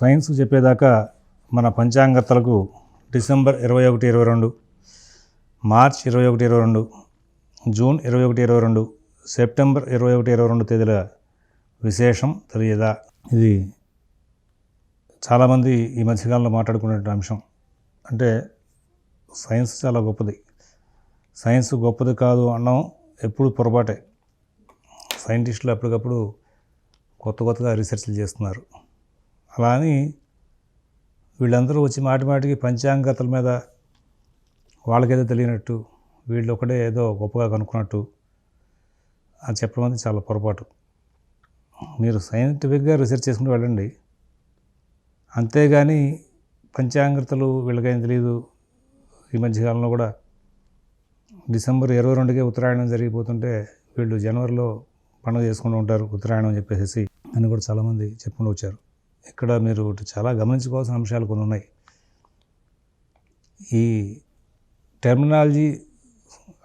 Science చెప్పేదాకా మన పంచాంగతలకు December ఇరవై ఒకటి ఇరవై రెండు మార్చ్ ఇరవై ఒకటి ఇరవై రెండు జూన్ ఇరవై ఒకటి ఇరవై రెండు సెప్టెంబర్ ఇరవై ఒకటి ఇరవై రెండు తేదీల విశేషం తెలియదా? ఇది చాలామంది ఈ మధ్యకాలంలో మాట్లాడుకునే అంశం. అంటే సైన్స్ చాలా గొప్పది. సైన్స్ గొప్పది కాదు అన్నం ఎప్పుడు పొరపాటే. సైంటిస్టులు అప్పటికప్పుడు కొత్త కొత్తగా రీసెర్చ్లు చేస్తున్నారు. అలా అని వీళ్ళందరూ వచ్చి మాటి మాటికి పంచాంగతల మీద వాళ్ళకేదో తెలియనట్టు వీళ్ళు ఒకటే ఏదో గొప్పగా కనుక్కున్నట్టు అని చెప్పడం అనేది చాలా పొరపాటు. మీరు సైంటిఫిక్గా రీసెర్చ్ చేసుకుని వెళ్ళండి. అంతేగాని పంచాంగతలు వీళ్ళకేం తెలియదు ఈ మధ్యకాలంలో కూడా డిసెంబర్ ఇరవై రెండుకే ఉత్తరాయణం జరిగిపోతుంటే వీళ్ళు జనవరిలో పండుగ చేసుకుంటూ ఉంటారు ఉత్తరాయణం అని చెప్పేసి అని కూడా చాలామంది చెప్పుకుంటూ వచ్చారు. ఇక్కడ మీరు చాలా గమనించుకోవాల్సిన అంశాలు కొన్ని ఉన్నాయి. ఈ టెర్మినాలజీ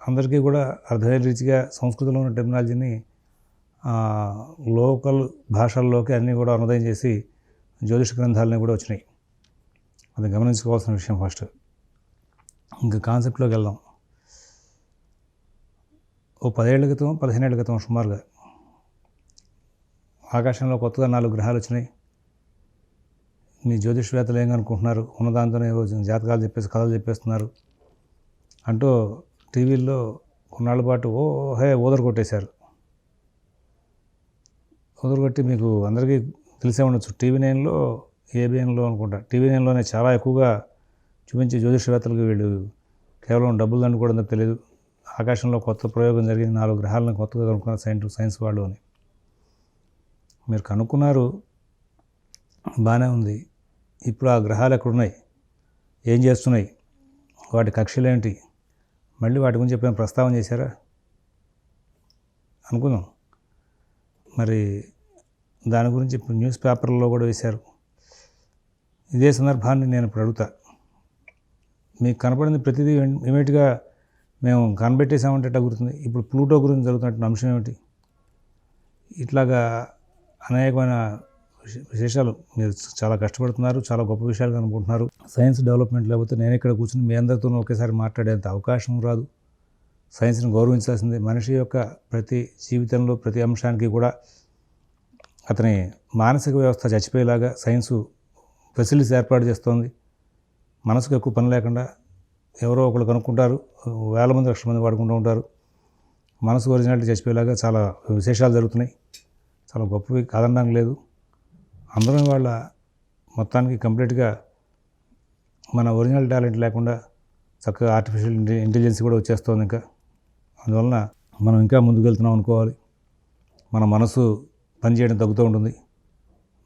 అందరికీ కూడా అర్థమయ్యే రీతిగా సంస్కృతిలో ఉన్న టెర్మినాలజీని లోకల్ భాషల్లోకి అన్నీ కూడా అనుదయం చేసి జ్యోతిష గ్రంథాలని కూడా వచ్చినాయి. అది గమనించుకోవాల్సిన విషయం ఫస్ట్ ఇంకా కాన్సెప్ట్లోకి వెళ్దాం. ఓ పదేళ్ళ క్రితం పదిహేనేళ్ళ క్రితం సుమారుగా ఆకాశంలో కొత్తగా నాలుగు గ్రహాలు వచ్చినాయి. మీ జ్యోతిష్వేత్తలు ఏం అనుకుంటున్నారు? ఉన్నదాంతోనే జాతకాలు చెప్పేసి కథలు చెప్పేస్తున్నారు. అంటూ టీవీల్లో కొన్నాళ్ళ పాటు ఓ హే ఓదరు కొట్టేశారు. ఓదరు కొట్టి మీకు అందరికీ తెలిసే ఉండొచ్చు. టీవీ నైన్లో ఏబిఎన్లో అనుకుంటా. టీవీ నైన్లోనే చాలా ఎక్కువగా చూపించే జ్యోతిషవేత్తలకు వీళ్ళు కేవలం డబ్బులు దండుకోవడం తెలియదు ఆకాశంలో కొత్త ప్రయోగం జరిగింది. నాలుగు గ్రహాలను కొత్తగా కనుక్కున్నారు సైన్స్ సైన్స్ వాళ్ళు అని. మీరు కనుక్కున్నారు బాగానే ఉంది. ఇప్పుడు ఆ గ్రహాలు ఎక్కడున్నాయి? ఏం చేస్తున్నాయి? వాటి కక్షలు ఏంటి? మళ్ళీ వాటి గురించి ఎప్పుడైనా ప్రస్తావన చేశారా? అనుకుందాం. మరి దాని గురించి ఇప్పుడు న్యూస్ పేపర్లో కూడా వేశారు. ఇదే సందర్భాన్ని నేను ఇప్పుడు అడుగుతా. మీకు కనపడింది ప్రతిదీ ఇమీడియట్గా మేము కనిపెట్టేసామంటే గుర్తుంది? ఇప్పుడు ప్లూటో గురించి జరుగుతున్నటువంటి అంశం ఏమిటి? ఇట్లాగా అనేకమైన విశేషాలు. మీరు చాలా కష్టపడుతున్నారు చాలా గొప్ప విషయాలు అనుకుంటున్నారు. సైన్స్ డెవలప్మెంట్ లేకపోతే నేను ఇక్కడ కూర్చుని మీ అందరితోనూ ఒకేసారి మాట్లాడేంత అవకాశం రాదు. సైన్స్ని గౌరవించాల్సిందే. మనిషి యొక్క ప్రతి జీవితంలో ప్రతి అంశానికి కూడా అతని మానసిక వ్యవస్థ చచ్చిపోయేలాగా సైన్సు ఫెసిలిటీస్ ఏర్పాటు చేస్తోంది. మనసుకు ఎక్కువ పని లేకుండా ఎవరో ఒకరు కనుక్కుంటారు వేల మంది లక్షల మంది వాడుకుంటూ ఉంటారు. మనసు ఒరిజినాలిటీ చచ్చిపోయేలాగా చాలా విశేషాలు జరుగుతున్నాయి. చాలా గొప్పవి కాదనడానికి లేదు. అందరం వాళ్ళ మొత్తానికి కంప్లీట్గా మన ఒరిజినల్ టాలెంట్ లేకుండా చక్కగా ఆర్టిఫిషియల్ ఇంటెలిజెన్స్ కూడా వచ్చేస్తుంది ఇంకా. అందువలన మనం ఇంకా ముందుకు వెళ్తున్నాం అనుకోవాలి. మన మనసు పనిచేయడం తగ్గుతూ ఉంటుంది.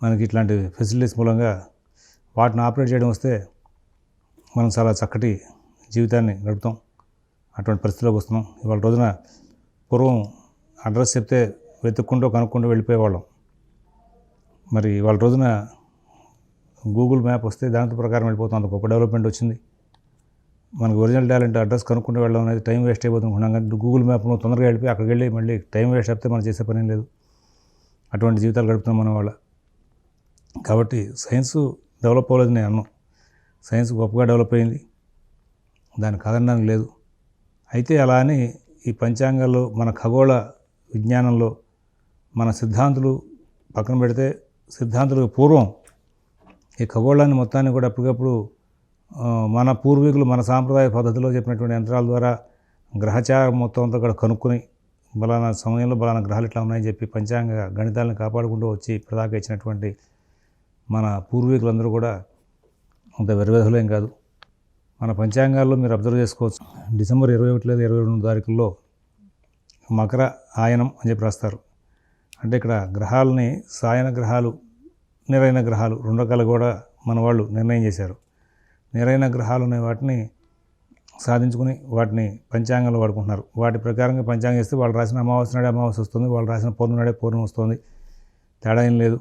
మనకి ఇట్లాంటి ఫెసిలిటీస్ మూలంగా వాటిని ఆపరేట్ చేయడం వస్తే మనం చాలా చక్కటి జీవితాన్ని గడుపుతాం. అటువంటి పరిస్థితిలోకి వస్తున్నాం. ఇవాళ రోజున పూర్వం అడ్రస్ చెప్తే వెతుక్కుంటూ కనుక్కుంటూ వెళ్ళిపోయేవాళ్ళం. మరి వాళ్ళ రోజున గూగుల్ మ్యాప్ వస్తే దాని ప్రకారం వెళ్ళిపోతాం. అంత గొప్ప డెవలప్మెంట్ వచ్చింది. మనకు ఒరిజినల్ టాలెంట్ అడ్రస్ కనుక్కుంటూ వెళ్ళడం అనేది టైం వేస్ట్ అయిపోతున్నాం కానీ గూగుల్ మ్యాప్లో తొందరగా వెళ్ళిపోయి అక్కడికి వెళ్ళి మళ్ళీ టైం వేస్ట్ అయితే మనం చేసే పని లేదు. అటువంటి జీవితాలు గడుపుతాం మనం వాళ్ళ. కాబట్టి సైన్స్ డెవలప్ అవ్వలేదు నేను అన్నాను సైన్స్ గొప్పగా డెవలప్ అయింది. దాని కాదనడానికి లేదు. అయితే అలా అని ఈ పంచాంగాల్లో మన ఖగోళ విజ్ఞానంలో మన సిద్ధాంతులు పక్కన పెడితే సిద్ధాంతులకు పూర్వం ఈ ఖగోళాన్ని మొత్తాన్ని కూడా అప్పటికప్పుడు మన పూర్వీకులు మన సాంప్రదాయ పద్ధతిలో చెప్పినటువంటి యంత్రాల ద్వారా గ్రహచారం మొత్తం అంతా కూడా కనుక్కొని బలానా సమయంలో బలానా గ్రహాలు ఇట్లా ఉన్నాయని చెప్పి పంచాంగ గణితాలను కాపాడుకుంటూ వచ్చి ఇప్పటిదాకా ఇచ్చినటువంటి మన పూర్వీకులందరూ కూడా అంత వెరవేధులేం కాదు. మన పంచాంగాల్లో మీరు అబ్జర్వ్ చేసుకోవచ్చు. డిసెంబర్ ఇరవై ఒకటి లేదా ఇరవై రెండు తారీఖుల్లో మకర ఆయనం అని చెప్పి రాస్తారు. అంటే ఇక్కడ గ్రహాలని సాయన గ్రహాలు నిరైన గ్రహాలు రెండు రకాలు కూడా మన వాళ్ళు నిర్ణయం చేశారు. నిరైన గ్రహాలు అనే వాటిని సాధించుకుని వాటిని పంచాంగంలో వాడుకుంటున్నారు. వాటి ప్రకారంగా పంచాంగం చేస్తే వాళ్ళు రాసిన అమావాస్య నాడే అమావాస్య వస్తుంది వాళ్ళు రాసిన పౌర్ణమి నాడే పౌర్ణమి వస్తుంది. తేడా ఏం లేదు.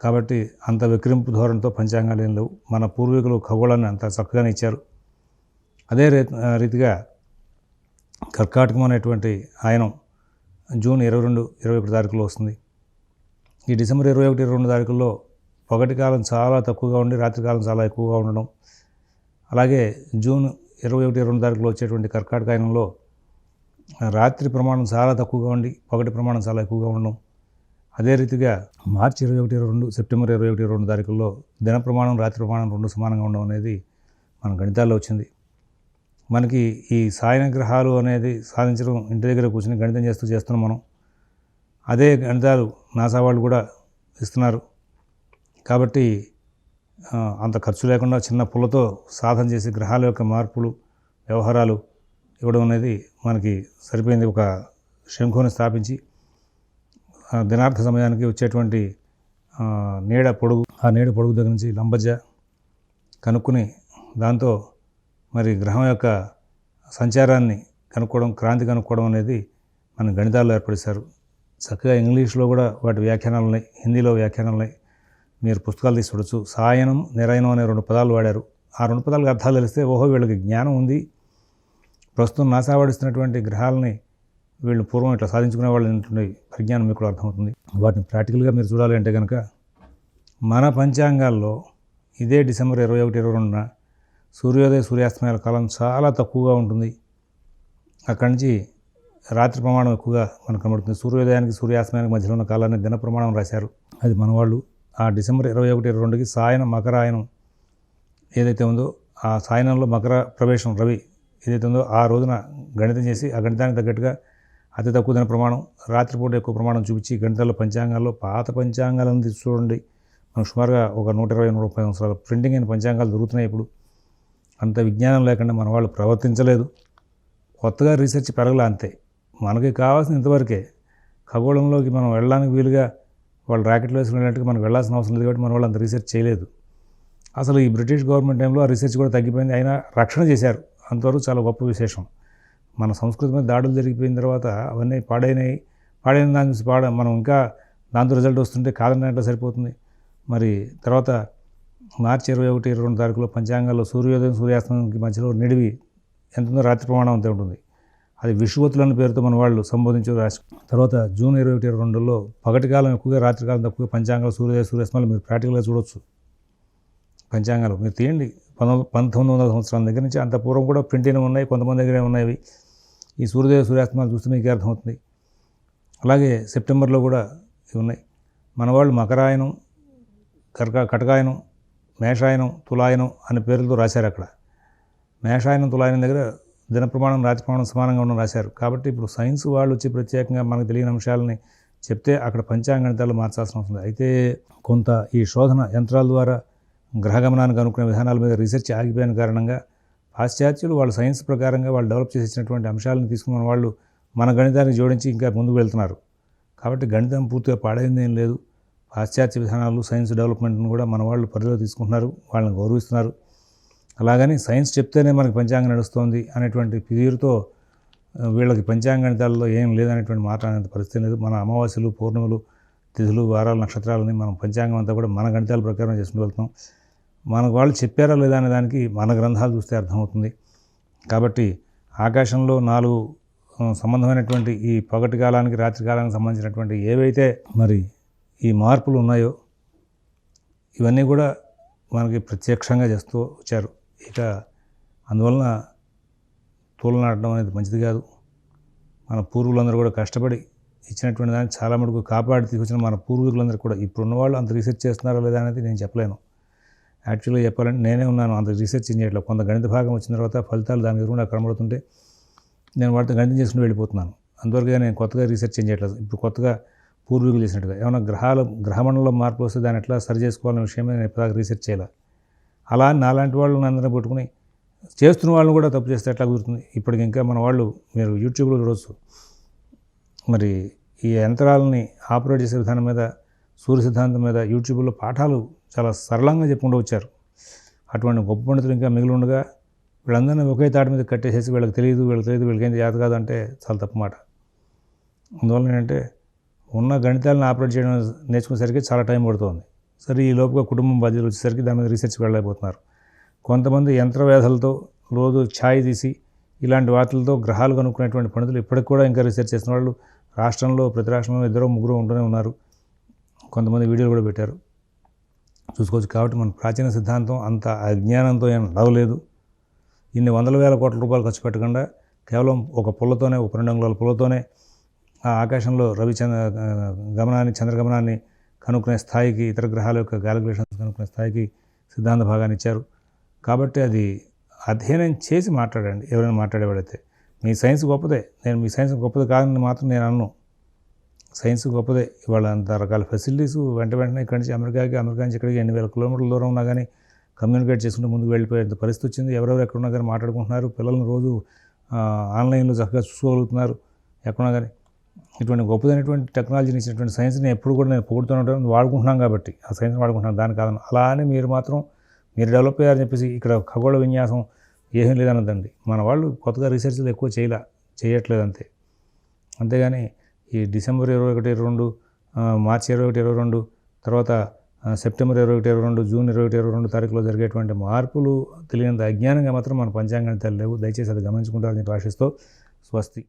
కాబట్టి అంత విక్రింపు ధోరణితో పంచాంగాలు ఏం లేవు. మన పూర్వీకులు ఖగోళాన్ని అంత చక్కగానే ఇచ్చారు. అదే రీతిగా కర్కాటకం అనేటువంటి ఆయనం జూన్ ఇరవై రెండు ఇరవై ఒకటి తారీఖులో వస్తుంది. ఈ డిసెంబర్ ఇరవై ఒకటి ఇరవై రెండు తారీఖుల్లో పగటి కాలం చాలా తక్కువగా ఉండి రాత్రి కాలం చాలా ఎక్కువగా ఉండడం. అలాగే జూన్ ఇరవై ఒకటి ఇరవై తారీఖులో వచ్చేటువంటి కర్కాటక ఆయనంలో రాత్రి ప్రమాణం చాలా తక్కువగా ఉండి పగటి ప్రమాణం చాలా ఎక్కువగా ఉండడం. అదే రీతిగా మార్చి ఇరవై ఒకటి ఇరవై రెండు సెప్టెంబర్ ఇరవై ఒకటి ఇరవై రెండు తారీఖుల్లో దిన ప్రమాణం రాత్రి ప్రమాణం రెండు సమానంగా ఉండడం అనేది మన గణితాల్లో వచ్చింది. మనకి ఈ సాయన గ్రహాలు అనేది సాధించడం ఇంటి దగ్గర కూర్చొని గణితం చేస్తూ చేస్తున్నాం మనం. అదే గణితాలు నాసా వాళ్ళు కూడా ఇస్తున్నారు. కాబట్టి అంత ఖర్చు లేకుండా చిన్న పుల్లతో సాధన చేసి గ్రహాల యొక్క మార్పులు వ్యవహారాలు ఇవ్వడం అనేది మనకి సరిపోయింది. ఒక శంఖుని స్థాపించి దినార్థ సమయానికి వచ్చేటువంటి నీడ పొడుగు ఆ నీడ పొడుగు దగ్గర నుంచి లంబజ కనుక్కుని దాంతో మరి గ్రహం యొక్క సంచారాన్ని కనుక్కోవడం క్రాంతి కనుక్కోవడం అనేది మన గణితాల్లో ఏర్పడేశారు. చక్కగా ఇంగ్లీష్లో కూడా వాటి వ్యాఖ్యానాలు ఉన్నాయి హిందీలో వ్యాఖ్యానాలు ఉన్నాయి. మీరు పుస్తకాలు తీసి చూడొచ్చు. సాయనం నిరయనం అనే రెండు పదాలు వాడారు. ఆ రెండు పదాలకు అర్థాలు తెలిస్తే ఓహో వీళ్ళకి జ్ఞానం ఉంది. ప్రస్తుతం నాసావాడిస్తున్నటువంటి గ్రహాలని వీళ్ళు పూర్వం ఇట్లా సాధించుకునే వాళ్ళు ఏంటంటే పరిజ్ఞానం మీకు అర్థమవుతుంది. వాటిని ప్రాక్టికల్గా మీరు చూడాలి అంటే కనుక మన పంచాంగాల్లో ఇదే డిసెంబర్ ఇరవై ఒకటి ఇరవై రెండున సూర్యోదయ సూర్యాస్తమయాల కాలం చాలా తక్కువగా ఉంటుంది. అక్కడి నుంచి రాత్రి ప్రమాణం ఎక్కువగా మనకు కనబడుతుంది. సూర్యోదయానికి సూర్యాస్తమయానికి మధ్యలో ఉన్న కాలాన్ని దిన ప్రమాణం రాశారు. అది మన వాళ్ళు ఆ డిసెంబర్ ఇరవై ఒకటి ఇరవై రెండుకి సాయనం మకరాయనం ఏదైతే ఉందో ఆ సాయనంలో మకర ప్రవేశం రవి ఏదైతే ఉందో ఆ రోజున గణితం చేసి ఆ గణితానికి తగ్గట్టుగా అతి తక్కువ దిన ప్రమాణం రాత్రిపూట ఎక్కువ ప్రమాణం చూపించి గణితాల్లో పంచాంగాల్లో పాత పంచాంగాలను తీసి చూడండి. మనకు సుమారుగా ఒక నూట ఇరవై నూట ముప్పై సంవత్సరాల ప్రింటింగ్ అయిన పంచాంగాలు దొరుకుతున్నాయి ఇప్పుడు. అంత విజ్ఞానం లేకుండా మన వాళ్ళు ప్రవర్తించలేదు. కొత్తగా రీసెర్చ్ పెరగల అంతే. మనకి కావాల్సిన ఇంతవరకే. ఖగోళంలోకి మనం వెళ్ళడానికి వీలుగా వాళ్ళు ర్యాకెట్లు వేసుకుని వెళ్ళినట్టుగా మనకు వెళ్ళాల్సిన అవసరం లేదు కాబట్టి మన వాళ్ళు అంత రీసెర్చ్ చేయలేదు. అసలు ఈ బ్రిటిష్ గవర్నమెంట్ టైంలో ఆ రీసెర్చ్ కూడా తగ్గిపోయింది. అయినా రక్షణ చేశారు. అంతవరకు చాలా గొప్ప విశేషం. మన సంస్కృతి మీద దాడులు జరిగిపోయిన తర్వాత అవన్నీ పాడైనాయి. పాడైన దాని నుంచి పాడ మనం ఇంకా దాంతో రిజల్ట్ వస్తుంటే కాదన్నట్లు సరిపోతుంది. మరి తర్వాత మార్చి ఇరవై ఒకటి ఇరవై రెండు తారీఖులో పంచాంగాల్లో సూర్యోదయం సూర్యాస్తమానికి మధ్యలో నిడివి ఎంత ఉందో రాత్రి ప్రమాణం అంతే ఉంటుంది. అది విషువతులు పేరుతో మన వాళ్ళు సంబోధించే రాసి తర్వాత జూన్ ఇరవై ఒకటి ఇరవై రెండులో పగటి కాలం ఎక్కువగా రాత్రికాలం తక్కువగా తక్కువ పంచాంగాలు సూర్యోదయ సూర్యాస్తమాలు మీరు ప్రాక్టికల్గా చూడొచ్చు. పంచాంగాలు మీరు తీయండి. పంతొమ్మిది పంతొమ్మిది వందల సంవత్సరాల దగ్గర నుంచి అంత పూర్వం కూడా ప్రింట్ ఉన్నాయి కొంతమంది దగ్గరే ఉన్నాయి ఈ సూర్యోదయ సూర్యాస్తమాలు చూస్తే మీకు అర్థమవుతుంది. అలాగే సెప్టెంబర్లో కూడా ఇవి ఉన్నాయి. మన వాళ్ళు మకరాయనం కర్క కటకాయనం మేషాయనం తులాయనం అనే పేర్లతో రాశారు అక్కడ. మేషాయనం తులాయనం దగ్గర దిన ప్రమాణం రాతి ప్రమాణం సమానంగా ఉండడం రాశారు. కాబట్టి ఇప్పుడు సైన్స్ వాళ్ళు వచ్చి ప్రత్యేకంగా మనకు తెలియని అంశాలని చెప్తే అక్కడ పంచాంగణితాలు మార్చాల్సిన అవసరం అయితే కొంత ఈ శోధన యంత్రాల ద్వారా గ్రహగమనానికి అనుకునే విధానాల మీద రీసెర్చ్ ఆగిపోయిన కారణంగా పాశ్చాత్యులు వాళ్ళ సైన్స్ ప్రకారంగా వాళ్ళు డెవలప్ చేసి ఇచ్చినటువంటి అంశాలను తీసుకున్న వాళ్ళు మన గణితానికి జోడించి ఇంకా ముందుకు వెళ్తున్నారు. కాబట్టి గణితం పూర్తిగా పాడైంది ఏం లేదు. పాశ్చాత్య విధానాలు సైన్స్ డెవలప్మెంట్ను కూడా మన వాళ్ళు పరిధిలో తీసుకుంటున్నారు వాళ్ళని గౌరవిస్తున్నారు. అలాగని సైన్స్ చెప్తేనే మనకి పంచాంగం నడుస్తోంది అనేటువంటి తీరుతో వీళ్ళకి వీళ్ళకి పంచాంగణితాల్లో ఏం లేదనేటువంటి మాట పరిస్థితి లేదు. మన అమావాస్యలు పౌర్ణములు తిథులు వారాలు నక్షత్రాలని మనం పంచాంగం అంతా కూడా మన గణితాల ప్రకారం చేసుకుంటూ వెళ్తాం మనకు వాళ్ళు చెప్పారా లేదా అనే దానికి మన గ్రంథాలు చూస్తే అర్థమవుతుంది. కాబట్టి ఆకాశంలో నాలుగు సంబంధమైనటువంటి ఈ పగటి కాలానికి రాత్రి కాలానికి సంబంధించినటువంటి ఏవైతే మరి ఈ మార్పులు ఉన్నాయో ఇవన్నీ కూడా మనకి ప్రత్యక్షంగా చేస్తూ వచ్చారు. ఇక అందువలన తూలనాడడం అనేది మంచిది కాదు. మన పూర్వులందరూ కూడా కష్టపడి ఇచ్చినటువంటి దాన్ని చాలా మటుకు కాపాడి తీసుకొచ్చిన మన పూర్వీకులందరూ కూడా ఇప్పుడున్న వాళ్ళు అంత రీసెర్చ్ చేస్తున్నారా లేదా అనేది నేను చెప్పలేను. యాక్చువల్గా చెప్పాలంటే నేనే ఉన్నాను అంత రీసెర్చ్ చేయట్లేదు. కొంత గణిత భాగం వచ్చిన తర్వాత ఫలితాలు దాని ఎదురుగా కనబడుతుంటే నేను వాటితో గణితం చేసుకుని వెళ్ళిపోతున్నాను. అందువరకు నేను కొత్తగా రీసెర్చ్ చేయట్లేదు. ఇప్పుడు కొత్తగా పూర్వీకులు చేసినట్టుగా. ఏమైనా గ్రహాల గ్రహమండలంలో మార్పు వస్తే దాన్ని ఎట్లా సరి చేసుకోవాలనే విషయం మీద నేను ఇప్పటిదాకా రీసెర్చ్ చేయాలి. అలా అని నాలాంటి వాళ్ళని అందరినీ పట్టుకుని చేస్తున్న వాళ్ళని కూడా తప్పు చేస్తే ఎట్లా కుదురుతుంది? ఇప్పటికి ఇంకా మన వాళ్ళు మీరు యూట్యూబ్లో చూడవచ్చు మరి ఈ యంత్రాలని ఆపరేట్ చేసే విధానం మీద సూర్య సిద్ధాంతం మీద యూట్యూబ్లో పాఠాలు చాలా సరళంగా చెప్పుకుంటూ వచ్చారు అటువంటి గొప్ప పండితులు ఇంకా మిగిలి ఉండగా వీళ్ళందరినీ ఒకే తాటి మీద కట్టేసేసి వీళ్ళకి తెలియదు వీళ్ళకి తెలియదు వీళ్ళకి ఏం చేత కాదు అంటే చాలా తప్పు మాట. అందువల్ల ఏంటంటే ఉన్న గణితాలను ఆపరేట్ చేయడం నేర్చుకునేసరికి చాలా టైం పడుతుంది. సరే ఈ లోపుగా కుటుంబం బాధ్యతలు వచ్చేసరికి దాని మీద రీసెర్చ్ వెళ్ళలేకపోతున్నారు. కొంతమంది యంత్ర వ్యాధులతో రోజు ఛాయ్ తీసి ఇలాంటి వాటిలతో గ్రహాలు కనుక్కునేటువంటి పండితులు ఇప్పటికి కూడా ఇంకా రీసెర్చ్ చేసిన వాళ్ళు రాష్ట్రంలో ప్రతి రాష్ట్రంలో ఇద్దరు ముగ్గురు ఉంటూనే ఉన్నారు. కొంతమంది వీడియోలు కూడా పెట్టారు. చూసుకోవచ్చు కాబట్టి మన ప్రాచీన సిద్ధాంతం అంత అజ్ఞానంతో ఏం నడవలేదు. ఇన్ని వందల వేల కోట్ల రూపాయలు ఖర్చు పెట్టకుండా కేవలం ఒక పుల్లతోనే ఒక రెండు అంగుళాల పుల్లతోనే ఆ ఆకాశంలో రవిచంద్ర గమనాన్ని చంద్రగమనాన్ని కనుక్కునే స్థాయికి ఇతర గ్రహాల యొక్క క్యాలిక్యులేషన్స్ కనుక్కునే స్థాయికి సిద్ధాంత భాగాన్ని ఇచ్చారు. కాబట్టి అది అధ్యయనం చేసి మాట్లాడండి ఎవరైనా మాట్లాడేవాడైతే. మీ సైన్స్ గొప్పదే. నేను మీ సైన్స్ గొప్పది కాదని మాత్రం నేను అన్ను. సైన్స్ గొప్పదే. ఇవాళ అంత రకాల ఫెసిలిటీస్ వెంట వెంటనే ఇక్కడి నుంచి అమెరికాకి అమెరికా నుంచి ఇక్కడికి ఎన్ని వేల కిలోమీటర్ల దూరం ఉన్నా కానీ కమ్యూనికేట్ చేసుకుంటూ ముందుకు వెళ్ళిపోయేంత పరిస్థితి వచ్చింది. ఎవరెవరు ఎక్కడున్నా కానీ మాట్లాడుకుంటున్నారు. పిల్లల్ని రోజు ఆన్లైన్లో చక్కగా చూసుకోగలుగుతున్నారు. ఎక్కడున్నా కానీ ఇటువంటి గొప్పదైనటువంటి టెక్నాలజీని ఇచ్చినటువంటి సైన్స్ని ఎప్పుడు కూడా నేను పొగుడుతూ వాడుకుంటున్నాం కాబట్టి. ఆ సైన్స్ని వాడుకుంటున్నాను దాని కాదని అలానే మీరు మాత్రం మీరు డెవలప్ అయ్యారని చెప్పేసి ఇక్కడ ఖగోళ విన్యాసం ఏమీ లేదన్నదండి మన వాళ్ళు కొత్తగా రీసెర్చ్లు ఎక్కువ చేయలే చేయట్లేదు అంతే. అంతేగాని ఈ డిసెంబర్ ఇరవై ఒకటి ఇరవై రెండు మార్చి ఇరవై ఒకటి ఇరవై రెండు తర్వాత సెప్టెంబర్ ఇరవై ఒకటి ఇరవై రెండు జూన్ ఇరవై ఒకటి ఇరవై రెండు తారీఖులో జరిగేటువంటి మార్పులు తెలియనంత అజ్ఞానంగా మాత్రం మన పంచాంగాన్ని తెలియలేవు దయచేసి అది గమనించుకుంటారని ఆశిస్తూ స్వస్తి.